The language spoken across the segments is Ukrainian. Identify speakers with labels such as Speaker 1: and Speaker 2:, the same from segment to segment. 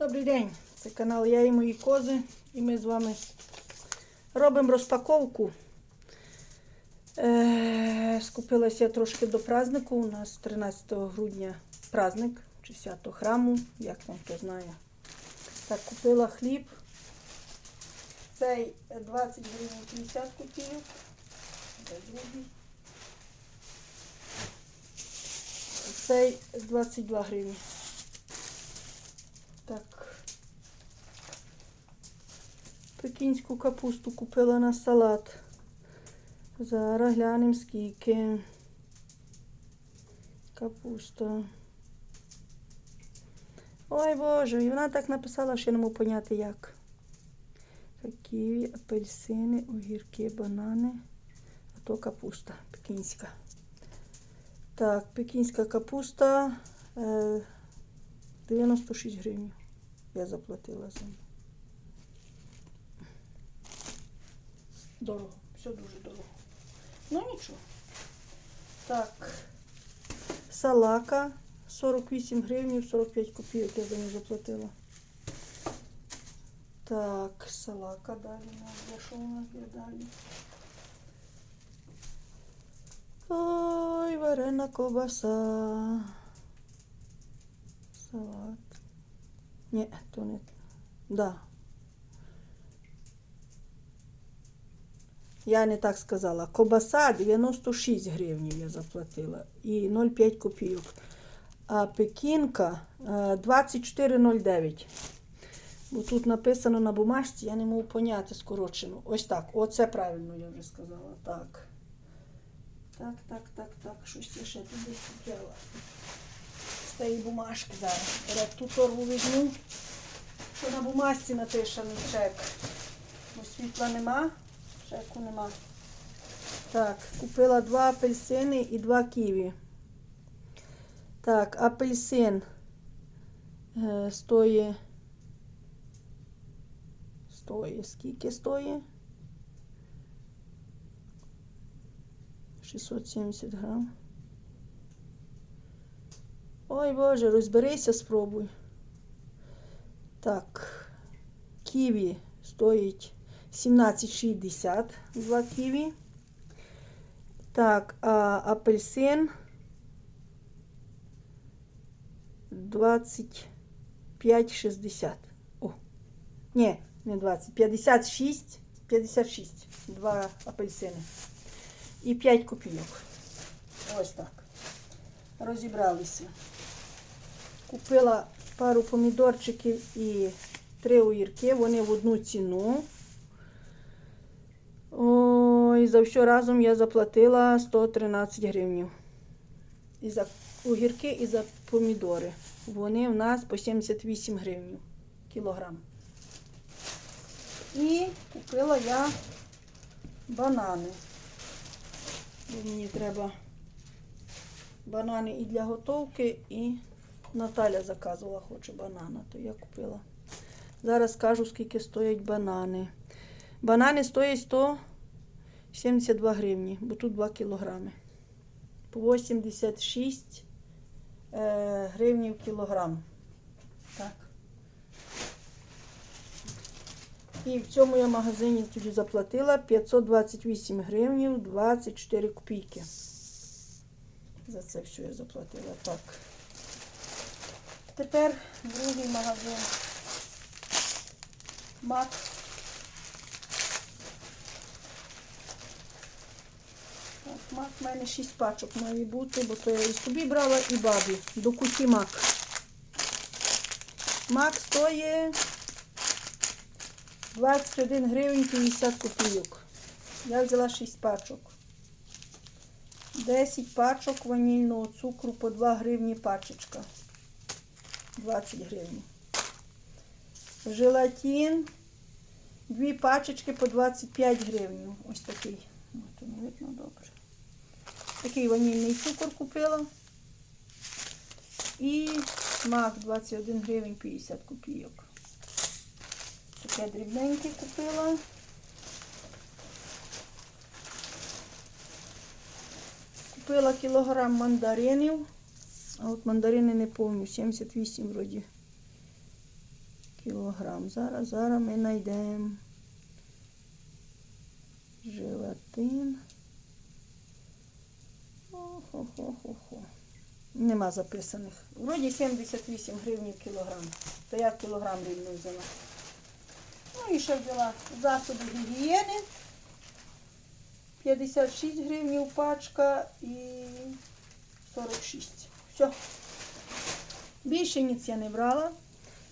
Speaker 1: Добрий день! Це канал Я і мої кози. І ми з вами робимо розпаковку. Е, скупилася трошки до празднику. У нас 13 грудня праздник чи свято храму, як там хто знає. Так, купила хліб. Цей 20 гривень 50 копійок. Цей 22 гривні. Так. Пекінську капусту купила на салат. Зараз глянемо скільки. Капуста. Ой Боже, і вона так написала, що я не можу поняти як. Ківі, апельсини, огірки, банани. А то капуста пекінська. Так, пекінська капуста. Е, 96 гривень. Я заплатила за неї. Дорого, все дуже дорого. Ну нічого. Так. Салака 48 гривень, 45 копійок я за неї заплатила. Так, салака далі у що у нас є далі? Ой, варена ковбаса. Салат. Ні, то не. Да. Я не так сказала. Кобаса 96 гривень я заплатила і 0,5 копійок. А пекінка е, 24,09. Бо тут написано на бумажці, я не можу поняти скорочено. Ось так. Оце правильно я вже сказала. Так. Так, так, так, так. Щось я ще туди купляла. З тієї бумажки зараз. Я ту торгу візьму, що на бумажці написаний чек. Бо світла нема, чеку нема. Так, купила два апельсини і два ківі. Так, апельсин е, стоїть. Стоїть. Скільки стоїть? 670 грам. Ой Боже, розберися, спробуй. Так, ківі стоїть 17,60 два ківі. Так, а апельсин 25,60. О, ні, не 20, 56, 56. Два апельсини. І 5 копійок. Ось так. Розібралися. Купила пару помідорчиків і три огірки. Вони в одну ціну. Ой, за все разом я заплатила 113 гривень. І за огірки, і за помідори. Вони в нас по 78 гривень кілограм. І купила я банани. Мені треба банани і для готовки, і Наталя заказувала, хоче банана, то я купила. Зараз скажу, скільки стоять банани. Банани стоять 172 гривні, бо тут 2 кілограми. По 86 е, гривні в кілограм. Так. І в цьому я магазині тоді заплатила 528 гривень 24 копійки. За це все я заплатила так. Тепер другий магазин. Мак. Мак в мене 6 пачок має бути, бо то я і собі брала, і бабі. До куті мак. Мак стоїть 21 гривень 50 копійок. Я взяла 6 пачок. 10 пачок ванільного цукру по 2 гривні пачечка. 20 гривень. Желатин. Дві пачечки по 25 гривень. Ось такий. Ось не видно добре. Такий ванільний цукор купила. І мак 21 гривень 50 копійок. Таке дрібненьке купила. Купила кілограм мандаринів. А от мандарини не повні, 78 вроді. кілограм. Зараз, зараз ми знайдемо желатин. Хо-хо-хо-хо. Нема записаних. Вроді 78 гривень кілограм. То я кілограм рівно взяла. Ну і ще взяла засоби гігієни. 56 гривень пачка і 46. Все. Більше ніц я не брала.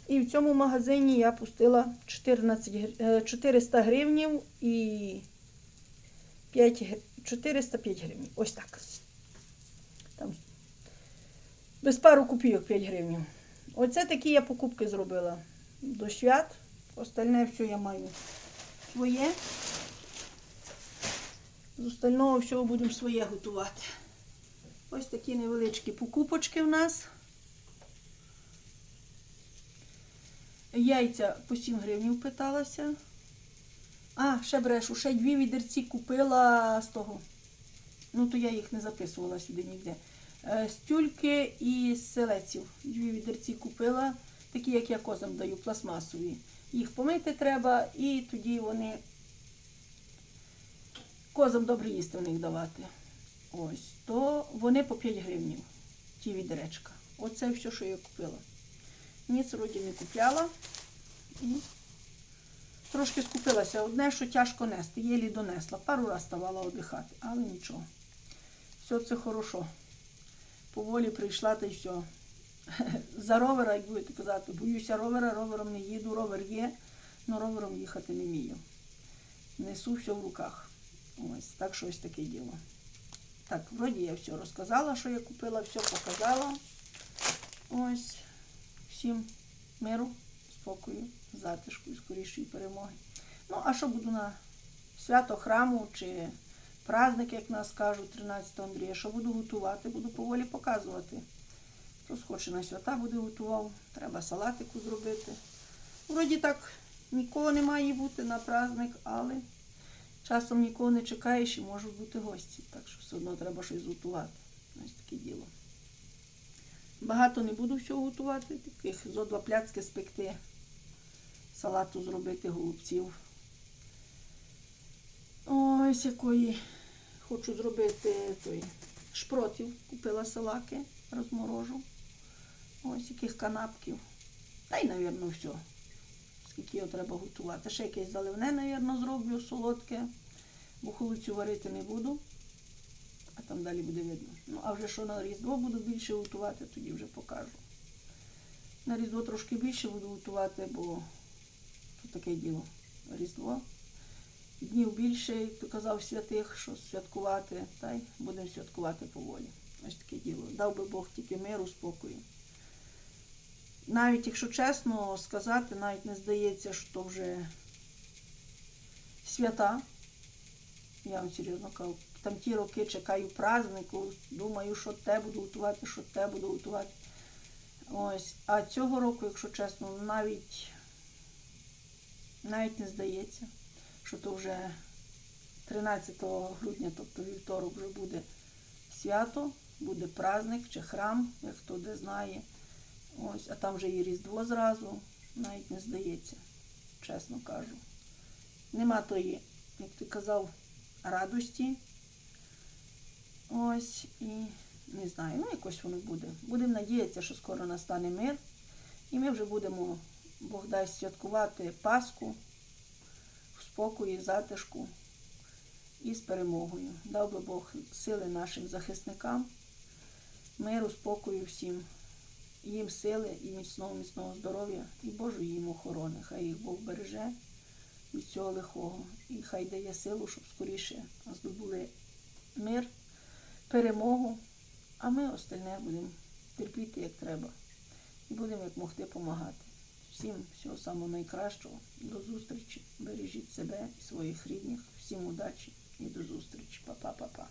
Speaker 1: І в цьому магазині я пустила 14, е, 400 гривень і 5, 405 гривень. Ось так. Там без пару копійок 5 гривень. Оце такі я покупки зробила до свят. Остальне все я маю своє. З остального всього будемо своє готувати. Ось такі невеличкі покупочки в нас. Яйця по 7 гривень питалася. А, ще брешу, ще дві відерці купила з того. Ну, то я їх не записувала сюди ніде. Е, З тюльки і селеців. Дві відерці купила, такі, як я козам даю, пластмасові. Їх помити треба, і тоді вони козам добре їсти в них давати. Ось, то вони по 5 гривень, ті відеречка. Оце все, що я купила. Ніц вроді не купляла. Трошки скупилася. Одне, що тяжко нести, єлі донесла. Пару раз ставала віддихати, але нічого. Все це хорошо. Поволі прийшла та й все. За ровера, як будете казати, боюся ровера, ровером не їду, ровер є, але ровером їхати не вмію. Несу все в руках. Ось, так що ось таке діло. Так, вроді я все розказала, що я купила, все показала. Ось. Всім миру, спокою, затишку і скорішої перемоги. Ну, а що буду на свято храму чи праздник, як нас кажуть, 13 Андрія, що буду готувати, буду поволі показувати. Хто схоче на свята буде готував, треба салатику зробити. Вроді так нікого не має бути на праздник, але часом нікого не чекаєш і можуть бути гості. Так що все одно треба щось готувати. Ось таке діло. Багато не буду всього готувати, таких зо два пляцки спекти, салату зробити, голубців. Ось якої хочу зробити той шпротів. Купила салаки, розморожу. Ось яких канапків. Та й, мабуть, все. Скільки його треба готувати. Ще якесь заливне, мабуть, зроблю солодке, бо холодцю варити не буду. А там далі буде видно. Ну, а вже що на Різдво буду більше готувати, тоді вже покажу. На Різдво трошки більше буду готувати, бо тут таке діло. Різдво. Днів більше, як то казав святих, що святкувати, та й будемо святкувати поволі. Ось таке діло. Дав би Бог тільки миру, спокою. Навіть, якщо чесно сказати, навіть не здається, що вже свята. Я вам серйозно кажу, там ті роки чекаю празднику, думаю, що те буду готувати, що те буду готувати. Ось. А цього року, якщо чесно, навіть, навіть не здається, що то вже 13 грудня, тобто вівторок, вже буде свято, буде праздник чи храм, як хто де знає. Ось, а там вже і Різдво зразу, навіть не здається, чесно кажу. Нема тої, як ти казав, радості. Ось і не знаю, ну якось воно буде. Будемо надіятися, що скоро настане мир. І ми вже будемо, Бог дасть святкувати Пасху в спокої, затишку і з перемогою. Дав би Бог сили нашим захисникам, миру, спокою всім, їм сили і міцного, міцного здоров'я, і Божої їм охорони. Хай їх Бог береже від цього лихого. І хай дає силу, щоб скоріше здобули мир, перемогу, а ми остальне будемо терпіти як треба. І будемо як могти допомагати. Всім всього самого найкращого. До зустрічі. Бережіть себе і своїх рідних. Всім удачі і до зустрічі. Па-па-па-па.